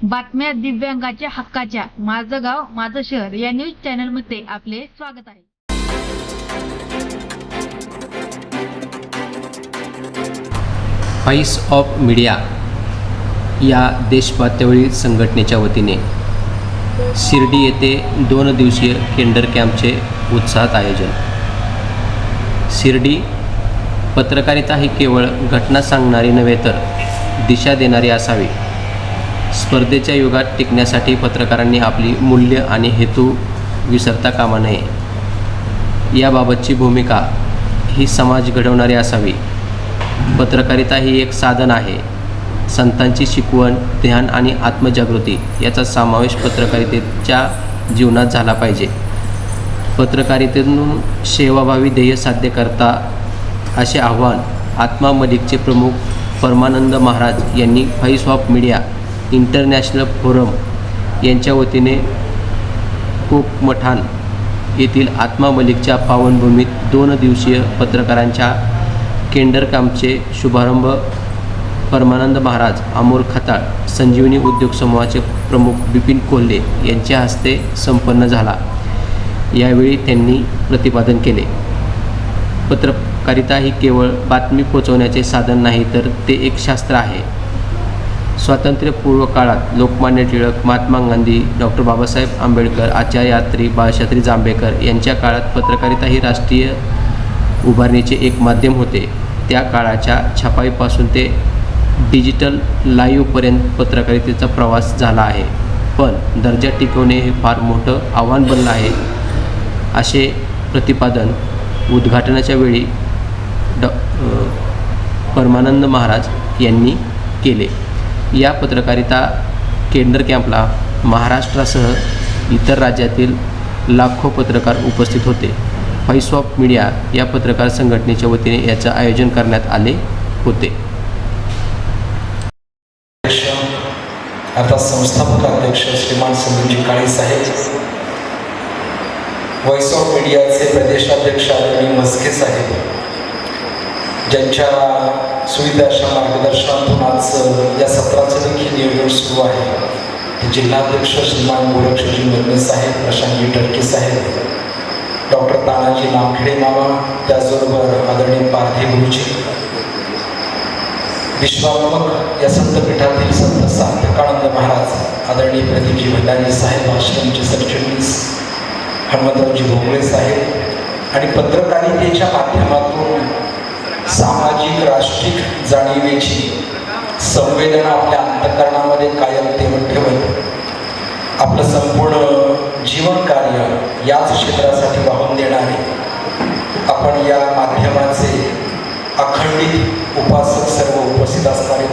बातम्या दिव्यांगाच्या हक्काच्या. माझं गाव माझं शहर या न्यूज चॅनलमध्ये आपले स्वागत आहे. व्हॉइस ऑफ मीडिया या देशपातळी संघटनेच्या वतीने शिर्डी येथे दोन दिवसीय केंडर कॅम्पचे उत्साहात आयोजन. शिर्डी पत्रकारिता ही केवळ घटना सांगणारी नव्हे तर दिशा देणारी असावी. स्पर्धेच्या युगात टिकण्यासाठी पत्रकारांनी आपली मूल्य आणि हेतू विसरता कामा नये. याबाबतची भूमिका ही समाज घडवणारी असावी. पत्रकारिता ही एक साधन आहे. संतांची शिकवण ध्यान आणि आत्मजागृती याचा समावेश पत्रकारितेच्या जीवनात झाला पाहिजे. पत्रकारितेतून सेवाभावी ध्येय साध्य करता असे आव्हान आत्मा मलिकचे प्रमुख परमानंद महाराज यांनी voice of media international forum यांच्या वतीने कोकमठाण येथील आत्मा मलिकच्या पावनभूमीत दोन दिवसीय पत्रकारांच्या केंडरकामचे शुभारंभ परमानंद महाराज अमोल खताळ संजीवनी उद्योग समूहाचे प्रमुख बिपिन कोल्हे यांच्या हस्ते संपन्न झाला. यावेळी त्यांनी प्रतिपादन केले. पत्रकारिता ही केवळ बातमी पोचवण्याचे साधन नाही तर ते एक शास्त्र आहे. स्वातंत्र्यपूर्व काळात लोकमान्य टिळक महात्मा गांधी डॉक्टर बाबासाहेब आंबेडकर आचार्य यात्री बाळशास्त्री जांभेकर यांच्या काळात पत्रकारिता ही राष्ट्रीय उभारणीचे एक माध्यम होते. त्या काळाच्या छपाईपासून ते डिजिटल लाईव्हपर्यंत पत्रकारितेचा प्रवास झाला आहे. पण दर्जा टिकवणे हे फार मोठं आव्हान बनलं आहे. असे प्रतिपादन उद्घाटनाच्या वेळी डॉ परमानंद महाराज यांनी केले. या पत्रकारिता केंद्र कॅम्पला महाराष्ट्रासह इतर राज्यातील लाखो पत्रकार उपस्थित होते. व्हॉइस ऑफ मीडिया या पत्रकार संघटनेच्या वतीने याचं आयोजन करण्यात आले होते. आता संस्थापक अध्यक्ष श्रीमान संदीपजी काळे साहेब व्हॉइस ऑफ मीडियाचे प्रदेशाध्यक्ष आदरणीय मस्के साहेब ज्यांच्या सुविधा अशा मार्गदर्शनातून आज या सत्राचं देखील नियोजन सुरू आहे. जिल्हाध्यक्ष श्रीमान गोरक्षजी मदने साहेब प्रशांतजी टर्की साहेब डॉक्टर तानाजी नामखेडे मामा त्याचबरोबर आदरणीय पारधी गुरुजी विश्वात्मक या संतपीठातील संत सार्थकानंद महाराज आदरणीय प्रदीपजी भंडारी साहेब आश्रमचे सरचिटणीस हनुमंतरावजी भोंगळे साहेब आणि पत्रकारितेच्या माध्यमातून सामाजिक राष्ट्रीय जाणीवेची संवेदना आपल्या अंतकरणामध्ये कायम ठेवून ठेवत आपलं संपूर्ण जीवन कार्य याच क्षेत्रासाठी वाहून देणारे आपण या माध्यमाचे अखंडित उपासक सर्व उपस्थित असणारे